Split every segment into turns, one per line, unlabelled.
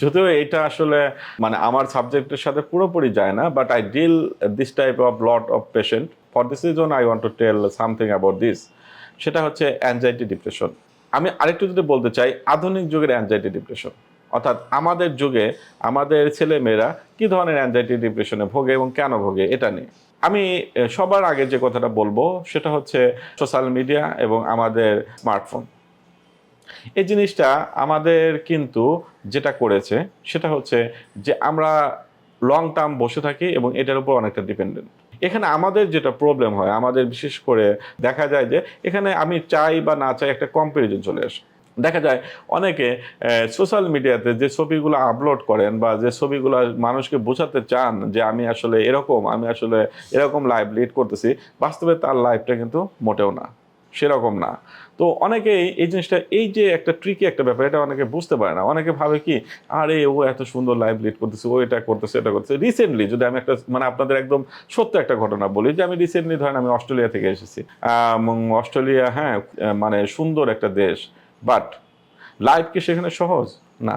যদিও এটা আসলে মানে আমার সাবজেক্টের সাথে পুরোপুরি যায় না but I deal this type of lot of patient for this reason I want to tell something about this সেটা হচ্ছে অ্যাংজাইটি ডিপ্রেশন আমি আরেকটু যদি বলতে চাই, আধুনিক যুগের অ্যাংজাইটি ডিপ্রেশন অর্থাৎ আমাদের যুগে আমাদের ছেলেমেয়েরা কী ধরনের অ্যাংজাইটি ডিপ্রেশনে ভোগে এবং কেন ভোগে এটা নিয়ে? আমি সবার আগে যে কথাটা বলব সেটা হচ্ছে সোশ্যাল মিডিয়া এবং আমাদের স্মার্টফোন এই জিনিসটা আমাদের কিন্তু যেটা করেছে, সেটা হচ্ছে যে আমরা লং টার্ম বসে থাকি এবং এটার উপর অনেকটা ডিপেন্ডেন্ট এখানে আমাদের যেটা প্রবলেম হয়, আমাদের বিশেষ করে দেখা যায় যে এখানে আমি চাই বা না চাই একটা কম্পারিজন চলে আসে। দেখা যায় অনেকে সোশ্যাল মিডিয়াতে যে ছবিগুলো আপলোড করেন বা যে ছবিগুলো মানুষকে বোঝাতে চান যে আমি আসলে এরকম, আমি আসলে এরকম লাইফ লিড করতেছি, বাস্তবে তার লাইফটা কিন্তু মোটেও না। সেরকম না। তো অনেকে এই জিনিসটা, এই যে একটা ট্রিকি একটা ব্যাপার, এটা অনেকে বুঝতে পারে না। অনেকে ভাবে কি, আরে, ও এত সুন্দর লাইফ লিড করতেছে, ও এটা করতেছে এটা করতেছে। রিসেন্টলি যদি আমি একটা মানে আপনাদের একদম সত্য একটা ঘটনা বলি, যে আমি রিসেন্টলি ধরেন আমি অস্ট্রেলিয়া থেকে এসেছি। অস্ট্রেলিয়া হ্যাঁ মানে সুন্দর একটা দেশ বাট লাইফ কি সেখানে সহজ? না।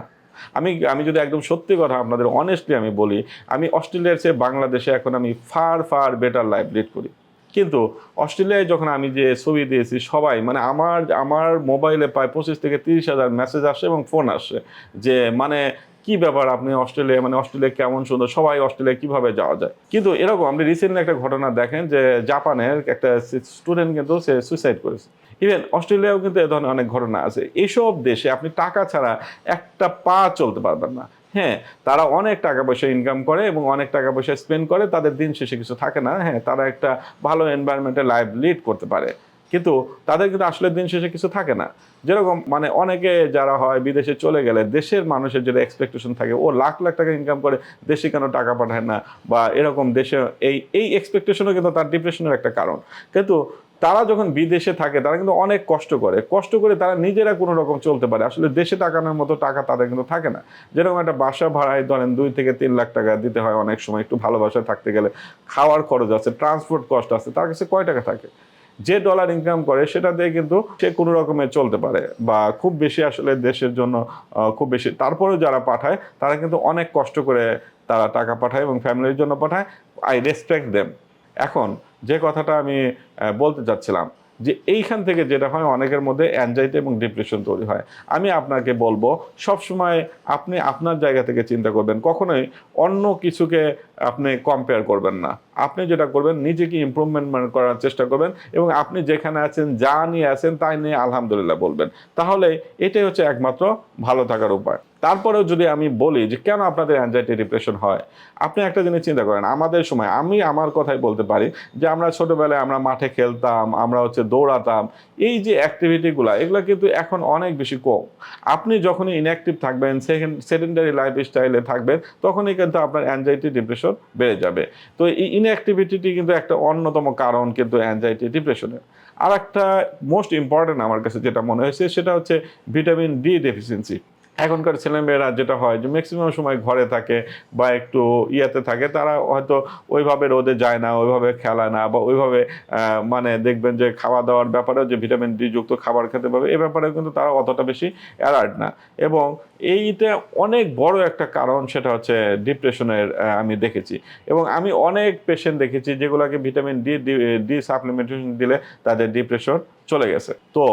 আমি আমি যদি একদম সত্যি কথা আপনাদের অনেস্টলি আমি বলি, আমি অস্ট্রেলিয়ার চেয়ে বাংলাদেশে এখন আমি far far better life lead করি। কিন্তু অস্ট্রেলিয়ায় যখন আমি যে ছবি দিয়েছি, সবাই মানে আমার আমার মোবাইলে প্রায় পঁচিশ থেকে তিরিশ হাজার মেসেজ আসে এবং ফোন আসে যে মানে কি ব্যাপার আপনি অস্ট্রেলিয়া মানে অস্ট্রেলিয়া কেমন সুন্দর, সবাই অস্ট্রেলিয়া কীভাবে যাওয়া যায়? কিন্তু এরকম আপনি রিসেন্টলি একটা ঘটনা দেখেন যে, জাপানের একটা স্টুডেন্ট কিন্তু সে সুইসাইড করেছে। ইভেন অস্ট্রেলিয়াও কিন্তু এ ধরনের অনেক ঘটনা আছে। এইসব দেশে আপনি টাকা ছাড়া একটা পা চলতে পারবেন না। হ্যাঁ তারা অনেক টাকা পয়সা ইনকাম করে এবং অনেক টাকা পয়সা স্পেন্ড করে, তাদের দিন শেষে কিছু থাকে না। হ্যাঁ তারা একটা ভালো এনভায়রনমেন্টে লাইফ লিড করতে পারে। কিন্তু তাদের কিন্তু আসলে দিন শেষে কিছু থাকে না। যেরকম মানে অনেকে যারা হয় বিদেশে চলে গেলে, দেশের মানুষের যেটা এক্সপেকটেশন থাকে, ও লাখ লাখ টাকা ইনকাম করে, দেশে কেন টাকা পাঠায় না? বা এরকম দেশে এই এই এক্সপেকটেশনও কিন্তু তার ডিপ্রেশনের একটা কারণ। কিন্তু তারা যখন বিদেশে থাকে, তারা কিন্তু অনেক কষ্ট করে। কষ্ট করে তারা নিজেরা কোনো রকম চলতে পারে। আসলে দেশে টাকানোর মতো টাকা তাদের কিন্তু থাকে না। যেরকম একটা বাসা ভাড়ায় ধরেন দুই থেকে তিন লাখ টাকা দিতে হয় অনেক সময়, একটু ভালো বাসায় থাকতে গেলে খাওয়ার খরচ আছে ট্রান্সপোর্ট কস্ট আছে, তার কাছে কয় টাকা থাকে? যে ডলার ইনকাম করে, সেটা দিয়ে কিন্তু সে কোনো রকমে চলতে পারে বা খুব বেশি আসলে দেশের জন্য খুব বেশি। তারপরেও যারা পাঠায়, তারা কিন্তু অনেক কষ্ট করে তারা টাকা পাঠায় এবং ফ্যামিলির জন্য পাঠায়। আই রেসপেক্ট দেম এখন যে কথাটা আমি বলতে চাচ্ছিলাম, যে এইখান থেকে যেটা হয় অনেকের মধ্যে অ্যাংজাইটি এবং ডিপ্রেশন তৈরি হয়। আমি আপনাকে বলব, সবসময় আপনি আপনার জায়গা থেকে চিন্তা করবেন, কখনোই অন্য কিছুকে আপনি কম্পেয়ার করবেন না। আপনি যেটা করবেন, নিজেকে ইমপ্রুভমেন্ট করার চেষ্টা করবেন এবং আপনি যেখানে আছেন, যা নিয়ে আছেন, তাই নিয়ে আলহামদুলিল্লাহ বলবেন। তাহলে এটাই হচ্ছে একমাত্র ভালো থাকার উপায়। তারপরেও যদি আমি বলি যে, কেন আপনাদের অ্যাংজাইটি ডিপ্রেশন হয়? আপনি একটা জিনিস চিন্তা করেন, আমাদের সময়, আমি আমার কথাই বলতে পারি যে, আমরা ছোটবেলায় আমরা মাঠে খেলতাম, আমরা হচ্ছে দৌড়াতাম, এই যে অ্যাক্টিভিটিগুলো এগুলো কিন্তু এখন অনেক বেশি কম। আপনি যখনই ইনঅ্যাক্টিভ থাকবেন সেকেন্ড সেকেন্ডারি লাইফ স্টাইলে থাকবেন, তখনই কিন্তু আপনার অ্যাংজাইটি ডিপ্রেশন বেড়ে যাবে। তো এই ইনঅ্যাক্টিভিটি কিন্তু একটা অন্যতম কারণ কিন্তু অ্যাংজাইটি ডিপ্রেশনের আর একটা মোস্ট ইম্পর্টেন্ট আমার কাছে যেটা মনে হয়েছে, সেটা হচ্ছে ভিটামিন ডি ডেফিসিয়েন্সি এখনকার ছেলেমেয়েরা যেটা হয় যে ম্যাক্সিমাম সময় ঘরে থাকে বা একটু ইয়াতে থাকে, তারা হয়তো ওইভাবে রোদে যায় না, ওইভাবে খেলা না বা ওইভাবে মানে দেখবেন যে খাওয়া দাওয়ার ব্যাপারেও যে ভিটামিন ডি যুক্ত খাবার খেতে পাবে, এ ব্যাপারে কিন্তু তারা অতটা বেশি অ্যালার্ট না। এবং এইটা অনেক বড় একটা কারণ, সেটা হচ্ছে ডিপ্রেশনের আমি দেখেছি। এবং আমি অনেক পেশেন্ট দেখেছি যেগুলোকে ভিটামিন ডি ডি সাপ্লিমেন্টেশন দিলে তাদের ডিপ্রেশন চলে গেছে। তো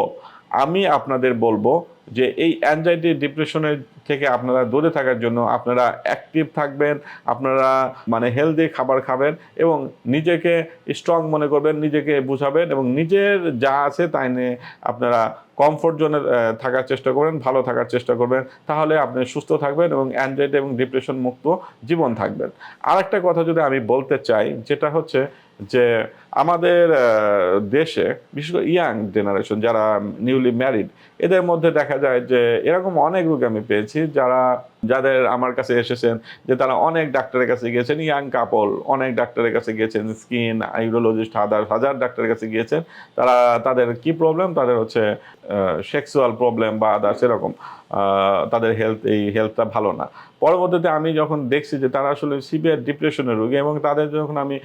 আমি আপনাদের বলব যে এই অ্যাংজাইটি ডিপ্রেশনের থেকে আপনারা দূরে থাকার জন্য আপনারা অ্যাক্টিভ থাকবেন, আপনারা মানে হেলদি খাবার খাবেন এবং নিজেকে স্ট্রং মনে করবেন, নিজেকে বুঝাবেন এবং নিজের যা আছে তাই নিয়ে আপনারা কমফোর্ট জোনে থাকার চেষ্টা করবেন, ভালো থাকার চেষ্টা করবেন, তাহলে আপনি সুস্থ থাকবেন এবং অ্যাংজাইটি এবং ডিপ্রেশন মুক্ত জীবন থাকবেন। আর একটা কথা যদি আমি বলতে চাই, যেটা হচ্ছে যে আমাদের দেশে, বিশেষ করে ইয়াং জেনারেশন যারা নিউলি ম্যারিড এদের মধ্যে দেখা যায় যে এরকম অনেক রোগী আমি পেয়েছি যারা যাদের আমার কাছে এসেছেন, যে তারা অনেক ডাক্তারের কাছে গিয়েছেন ইয়াং কাপল অনেক ডাক্তারের কাছে গিয়েছেন স্কিন ইউরোলজিস্ট হাজার হাজার ডাক্তারের কাছে গিয়েছেন, তারা, তাদের কি প্রবলেম তাদের হচ্ছে সেক্সুয়াল প্রবলেম বা আদার্স এরকম। তাদের হেলথ এই হেলথটা ভালো না। পরবর্তীতে আমি যখন দেখছি যে তারা আসলে সিভিয়ার ডিপ্রেশনের রোগী এবং তাদের যখন আমি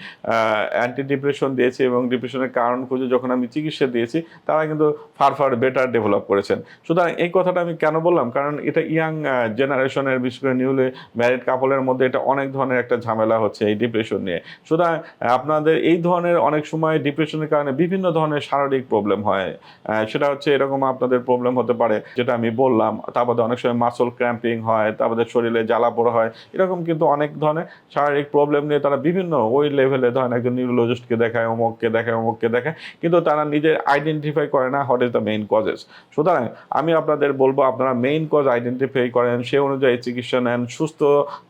অ্যান্টি ডিপ্রেশন দিয়েছি এবং ডিপ্রেশনের কারণ খুঁজে যখন আমি চিকিৎসা দিয়েছি, তারা কিন্তু ফার ফার বেটার ডেভেলপ করেছেন। সুতরাং এই কথাটা আমি কেন বললাম? কারণ এটা ইয়াং জেনারেশন ডিপ্রেশনের বিশেষ করে নিউলি ম্যারিড কাপলের মধ্যে এটা অনেক ধরনের একটা ঝামেলা হচ্ছে এই ডিপ্রেশন নিয়ে। সুতরাং আপনাদের এই ধরনের অনেক সময় ডিপ্রেশনের কারণে বিভিন্ন ধরনের শারীরিক প্রবলেম হয়। সেটা হচ্ছে এরকম আপনাদের প্রবলেম হতে পারে, যেটা আমি বললাম। তারপরে অনেক সময় মাসল ক্র্যাম্পিং হয়, তারপরে শরীরে জ্বালা পোড়া হয়, এরকম কিন্তু অনেক ধরনের শারীরিক প্রবলেম নিয়ে তারা বিভিন্ন ওই লেভেলে ধরেন একজন নিউরোলজিস্টকে দেখায় অমুককে দেখায় অমুককে দেখায়, কিন্তু তারা নিজের আইডেন্টিফাই করে না what is the main causes সুতরাং, আমি আপনাদের বলব, আপনারা মেইন কজ আইডেন্টিফাই করেন, সে অনুযায়ী চিকিৎসা নেন, সুস্থ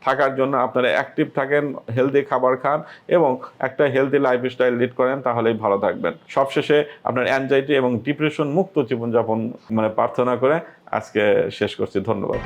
থাকার জন্য আপনারা অ্যাক্টিভ থাকেন হেলদি খাবার খান এবং একটা হেলদি লাইফস্টাইল লিড করেন, তাহলেই ভালো থাকবেন। সবশেষে আপনার অ্যাংজাইটি এবং ডিপ্রেশন মুক্ত জীবনযাপন মানে প্রার্থনা করে আজকে শেষ করছি। ধন্যবাদ।